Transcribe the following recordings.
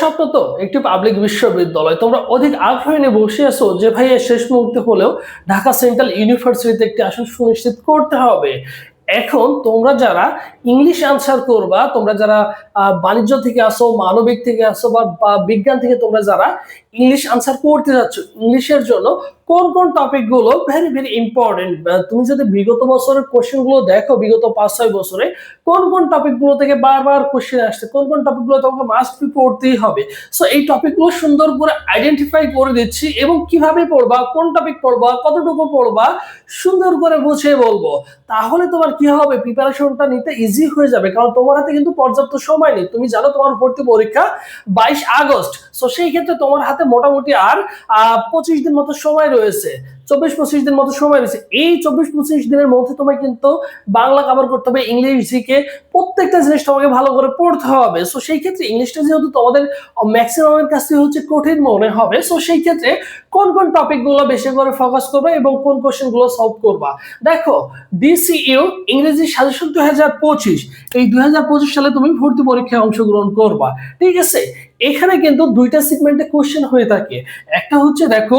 স্বপ্ন তো একটি পাবলিক বিশ্ববিদ্যালয়। তোমরা অধিক আগ্রহ নিয়ে বসে আছো যে ভাইয়া শেষ মুহূর্তে হলেও ঢাকা সেন্ট্রাল ইউনিভার্সিটিতে একটি আসন সুনিশ্চিত করতে হবে। এখন তোমরা যারা ইংলিশ আনসার করবা, তোমরা যারা বাণিজ্য থেকে আসো, মানবিক থেকে আসো বা বিজ্ঞান থেকে তোমরা যারা ইংলিশ আনসার করতে যাচ্ছ ইংলিশের জন্য কোন কোন টপিকগুলো ভেরি ভেরি ইম্পর্টেন্ট তুমি যদি বিগত বছরের কোশ্চেনগুলো দেখো, বিগত পাঁচ, ছয় বছরে, কোন কোন টপিকগুলো থেকে বারবার কোশ্চেন আসছে, কোন কোন টপিকগুলো তোমাকে মাস্ট বি পড়তেই হবে? সো এই টপিকগুলো সুন্দর করে আইডেন্টিফাই করে দিচ্ছি এবং কীভাবে পড়বা, কোন টপিক পড়বা, কতটুকু পড়বা, সুন্দর করে বুঝিয়ে বলব। তাহলে তোমার কি হবে? প্রিপারেশনটা নিতে ইজি হয়ে যাবে, কারণ তোমার হাতে কিন্তু পর্যাপ্ত সময় নেই। তুমি জানো তোমার ভর্তি পরীক্ষা বাইশ আগস্ট। সো সেই ক্ষেত্রে তোমার হাতে মোটামুটি আর পঁচিশ দিন মতো সময় রয়েছে। চব্বিশ পঁচিশ দিন মতো সময় রয়েছে। এই চব্বিশ পঁচিশ দিনের মধ্যে তোমায় কিন্তু বাংলা কভার করতে হবে ইংলিশ জিকে প্রত্যেকটা জিনিস তোমাকে ভালো করে পড়তে হবে। সো সেই ক্ষেত্রে ইংলিশটা যেহেতু তোমাদের ম্যাক্সিমামের কাছে হচ্ছে কঠিন মনে হবে সো সেই ক্ষেত্রে কোন কোন টপিকগুলো বেশি করে ফোকাস করবে এবং কোন কোশ্চেনগুলো সলভ করবা? দেখো ডিসিইউ ইংরেজি সাজেশন দুই হাজার পঁচিশ, এই দুই হাজার পঁচিশ সালে তুমি ভর্তি পরীক্ষায় অংশগ্রহণ করবা। ঠিক আছে? এখানে কিন্তু দুইটা সেগমেন্টে কোশ্চেন হয়ে থাকে। একটা হচ্ছে দেখো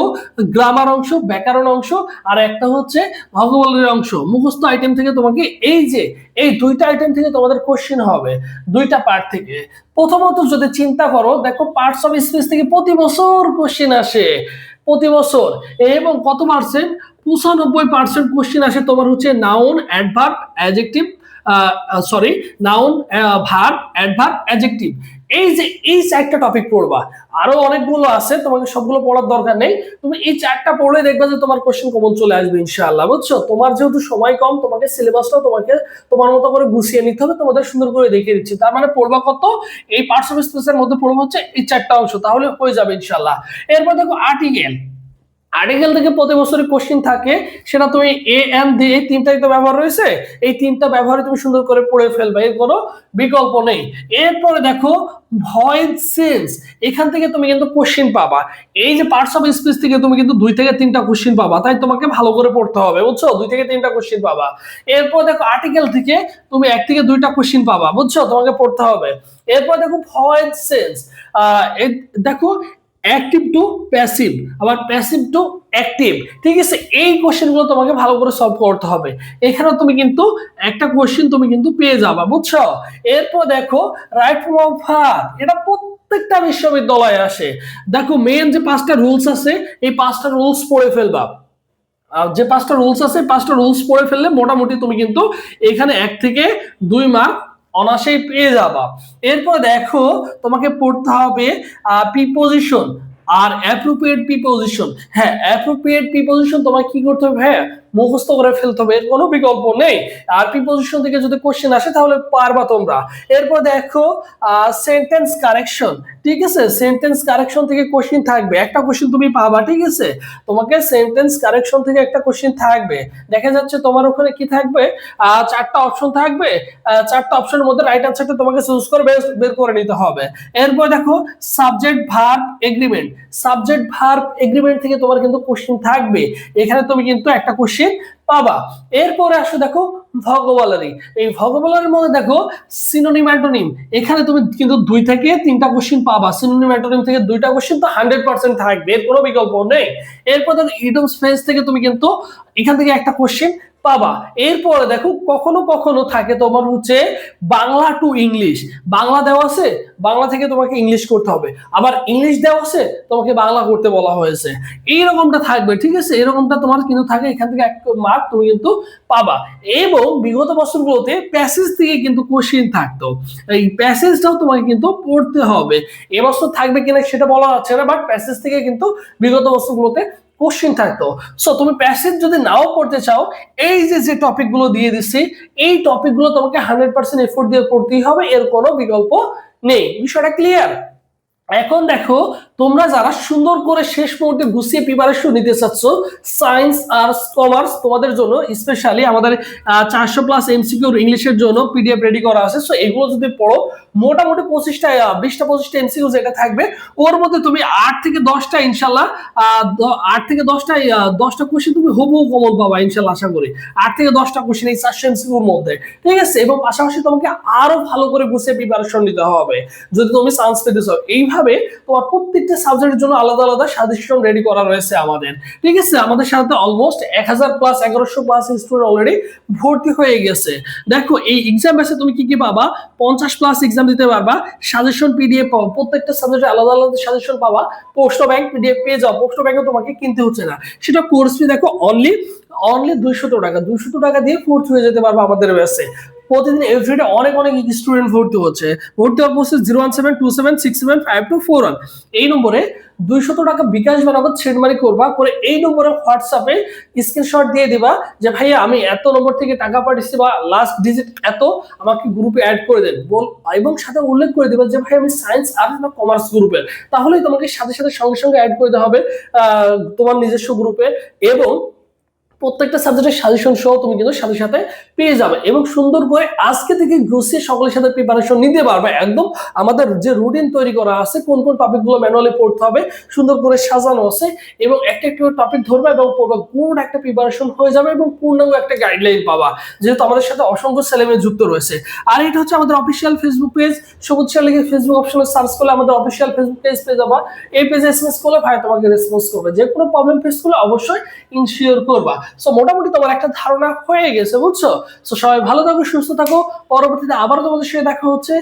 গ্রামার অংশ, ব্যাকরণ অংশ, আর একটা হচ্ছে ভগবলের অংশ। মুখস্থ আইটেম থেকে তোমাকে এই যে, এই দুইটা আইটেম থেকে তোমাদের কোশ্চেন হবে, দুইটা পার্ট থেকে। প্রথমত যদি চিন্তা করো, দেখো পার্টস অফ স্পেস থেকে প্রতি বছর কোশ্চেন আসে, প্রতি বছর। এবং কত পার্সেন্ট পঁচানব্বই পার্সেন্ট কোশ্চেন আসে তোমার হচ্ছে noun adverb adjective sorry noun verb adverb adjective এই যে এই চারটা টপিক পড়বা, আরও অনেকগুলো আছে, তোমাকে সবগুলো পড়ার দরকার নেই। তুমি এই চারটা পড়লে দেখবে যে তোমার কোশ্চেন কমন চলে আসবে, ইনশাআল্লাহ, বুঝছ? তোমার যেহেতু সময় কম, তোমাকে সিলেবাসটাও তোমাকে তোমার মতো করে গুছিয়ে নিতে হবে, তোমাদের সুন্দর করে দেখিয়ে দিচ্ছি। তার মানে পড়বা কত? এই পার্টস অফ স্পেসের মধ্যে পড়বা হচ্ছে এই চারটা অংশ, তাহলে হয়ে যাবে, ইনশাআল্লাহ। এরপর দেখো আর্টিকেল আর্টিকেল থেকে প্রতি বছরই কোশ্চিন থাকে, সেটা তুমি এ এম ডি এই তিনটাই তো ব্যবহার রয়েছে, এই তিনটা ব্যবহারে তুমি সুন্দর করে পড়ে ফেলবে, এর কোনো বিকল্প নেই। এরপরে দেখো ভয়েস সেন্স এখান থেকে তুমি কিন্তু কোশ্চিন পাবা। এই যে পার্টস অফ স্পিচ থেকে তুমি কিন্তু দুই থেকে তিনটা কোশ্চিন পাবা, তাই তোমাকে ভালো করে পড়তে হবে, বুঝছ? দুই থেকে তিনটা কোশ্চিন পাবা। এরপর দেখো আর্টিকেল থেকে তুমি এক থেকে দুইটা কোশ্চিন পাবা, বুঝছ? তোমাকে পড়তে হবে। এরপর দেখো ভয়েস সেন্স দেখো অ্যাক্টিভ টু প্যাসিভ আবার প্যাসিভ টু অ্যাক্টিভ ঠিক আছে? এই কোশ্চেনগুলো তোমাকে ভালো করে সলভ করতে হবে। এখানে তুমি কিন্তু একটা কোশ্চেন তুমি কিন্তু পেয়ে যাবা, বুঝছ? এরপর দেখো রাইট ফ্রম ভার্ব এটা প্রত্যেকটা বিশ্ববিদ্যালয়ে আসে। দেখো মেন যে পাঁচটা রুলস আছে, এই পাঁচটা রুলস পড়ে ফেলবা। যে পাঁচটা রুলস আছে পাঁচটা রুলস পড়ে ফেললে মোটামুটি তুমি কিন্তু এখানে এক থেকে দুই মার্ক অনাসেই পেয়ে যাবা। এরপর দেখো, তোমাকে পড়তে হবে প্রিপোজিশন আর অ্যাপ্রোপ্রিয়েট প্রিপোজিশন হ্যাঁ অ্যাপ্রোপ্রিয়েট প্রিপোজিশন তোমাকে কি করতে হবে? হ্যাঁ মুখস্থ করে ফেলতে হবে, এর কোনো বিকল্প নেই। আর প্রিপোজিশন থেকে যদি কোশ্চেন আসে, তাহলে পারবা তোমরা। এরপর দেখো সেন্টেন্স কারেকশন ঠিক আছে? সেন্টেন্স কারেকশন থেকে কোশ্চেন থাকবে। একটা কোশ্চেন তুমি পাবা, ঠিক আছে? তোমাকে সেন্টেন্স কারেকশন থেকে একটা কোশ্চেন থাকবে। দেখা যাচ্ছে তোমার ওখানে কি থাকবে? চারটা অপশন থাকবে। চারটা অপশনের মধ্যে রাইট আনসারটা তোমাকে চুজ করে বের করে নিতে হবে। এরপর দেখো subject verb agreement subject verb agreement থেকে তোমার কিন্তু কোশ্চেন থাকবে। এখানে তুমি কিন্তু একটা কোশ্চেন পাবা। এরপরে আসো দেখো ভগবলারি এই ভগবলারির মধ্যে দেখো সিনোনিম অ্যান্টোনিম এখানে তুমি কিন্তু দুই থেকে তিনটা কোশ্চিন পাবা। সিনোনিম অ্যান্টোনিম থেকে দুইটা কোশ্চিন তো হান্ড্রেড পার্সেন্ট থাকবে, এর কোনো বিকল্প নেই। এরপর দেখো ইডম স্পেস থেকে তুমি কিন্তু এখান থেকে একটা কোশ্চেন পাবা। এরপরে দেখো, কখনো কখনো থাকে তোমার হচ্ছে বাংলা টু ইংলিশ বাংলা দেওয়া আছে, বাংলা থেকে তোমাকে ইংলিশ করতে হবে। আবার ইংলিশ দেওয়া আছে, তোমাকে বাংলা করতে বলা হয়েছে। এইরকমটা থাকবে, ঠিক আছে? এরকমটা তোমার কিন্তু থাকে, এখান থেকে এক মার্ক তুমি কিন্তু পাবা। এবং বিগত বছরগুলোতে প্যাসেজ থেকে কিন্তু কোশ্চিন থাকতো। এই প্যাসেজটাও তোমাকে কিন্তু পড়তে হবে। এবছর থাকবে কিনা সেটা বলা যাচ্ছে না বাট প্যাসেজ থেকে কিন্তু বিগত বছরগুলোতে কোশ্চিন থাকতো। সো তুমি প্যাসেজ যদি নাও পড়তে চাও, এই যে যে টপিকগুলো দিয়ে দিচ্ছি, এই টপিকগুলো তোমাকে হান্ড্রেড পার্সেন্ট এফোর্ট দিয়ে পড়তেই হবে, এর কোনো বিকল্প নেই। বিষয়টা ক্লিয়ার এখন দেখো, তোমরা যারা সুন্দর করে শেষ মুহূর্তে গুছিয়ে প্রিপারেশন নিতে চাচ্ছ সায়েন্স আর্টস কমার্স তোমাদের জন্য স্পেশালি আমাদের চারশো প্লাস এমসিকিউর ইংলিশের জন্য পিডিএফ রেডি করা আছে। সো এগুলো যদি পড়ো, মোটামুটি পঁচিশটা বিশটা, পঁচিশটা এমসিকিউ যেটা থাকবে, ওর মধ্যে তুমি আট থেকে দশটা ইনশাল্লাহ আট থেকে দশটা দশটা কোশ্চেন তুমি হুবহু কমন পাবা ইনশাল্লাহ, আশা করি। আট থেকে দশটা কোশ্চেন এই চারশো এমসিকিউর মধ্যে। ঠিক আছে? এবং পাশাপাশি তোমাকে আরও ভালো করে গুছিয়ে প্রিপারেশন নিতে হবে। যদি তুমি চান্স পেতে চাও, এইভাবে ভাবে তোমার প্রত্যেকটা সাবজেক্টের জন্য আলাদা আলাদা সাজেশন রেডি করা রয়েছে আমাদের। ঠিক আছে? আমাদের সাথে অলমোস্ট এক হাজার প্লাস এগারোশো প্লাস স্টুডেন্ট অলরেডি ভর্তি হয়ে গেছে। দেখো, এই এক্সাম বেসে তুমি কি কি পাবা? পঞ্চাশ প্লাস এক্সাম দিতে পারবা সাজেশন পিডিএফ পাবা, প্রত্যেকটা সাবজেক্টে আলাদা আলাদা সাজেশন পাবা পোস্ট ব্যাংক পিডিএফ পেয়ে যাও পোস্ট ব্যাংকে তোমাকে কিনতে হচ্ছে না। সেটা কোর্স ফি দেখো অনলি অনলি দুইশত টাকা দুইশত টাকা দিয়ে কোর্স হয়ে যেতে পারবে আমাদের ব্যাসে প্রতিদিন এভরিডে অনেক অনেক স্টুডেন্ট ভর্তি হচ্ছে। ভর্তি হওয়ার process zero one seven two seven six seven five two four one এই নম্বরে দুইশত টাকা বিকাশ বানাবো সেন্ডমারি করবা, করে এই নম্বরে হোয়াটসঅ্যাপে স্ক্রিনশট দিয়ে দিবা যে, ভাইয়া, আমি এত নম্বর থেকে টাকা পাঠিয়েছি বা লাস্ট ডিজিট এত, আমাকে গ্রুপে অ্যাড করে দেন। বল এবং সাথে উল্লেখ করে দিবা যে ভাই আমি সায়েন্স আর্টস বা কমার্স গ্রুপের তাহলেই তোমাকে সাথে সাথে সঙ্গে সঙ্গে অ্যাড করে দেওয়া হবে তোমার নিজস্ব গ্রুপে এবং প্রত্যেকটা সাবজেক্টের সাজেশন সহ তুমি কিন্তু সাথে সাথে পেয়ে যাবে এবং সুন্দর করে আজকে থেকে গুছিয়ে সকলের সাথে প্রিপারেশন নিতে পারবে। একদম আমাদের যে রুটিন তৈরি করা আছে, কোন কোন টপিকগুলো ম্যানুয়ালি পড়তে হবে, সুন্দর করে সাজানো আছে এবং একটা একটা টপিক ধরবে এবং পড়বে। পুরো একটা প্রিপারেশন হয়ে যাবে এবং পূর্ণাঙ্গ একটা গাইডলাইন পাবা। যেহেতু আমাদের সাথে অসংখ্য ছেলেমেয়ে যুক্ত রয়েছে। আর এটা হচ্ছে আমাদের অফিসিয়াল ফেসবুক পেজ সবুজ শাহ লিখে ফেসবুক অপশনে সার্চ করলে আমাদের অফিসিয়াল ফেসবুক পেজ পেয়ে যাবা। এই পেজে এসএমএস করলে ভাই তোমাকে রেসপন্স করবে। যে কোনো প্রবলেম ফেস করলে অবশ্যই ইনশিওর করবা। সো মোটামুটি তোমার একটা ধারণা হয়ে গেছে, বুঝছ? সো সবাই ভালো থাকো, সুস্থ থাকো। পরবর্তীতে আবার তোমাদের সাথে দেখা হচ্ছে।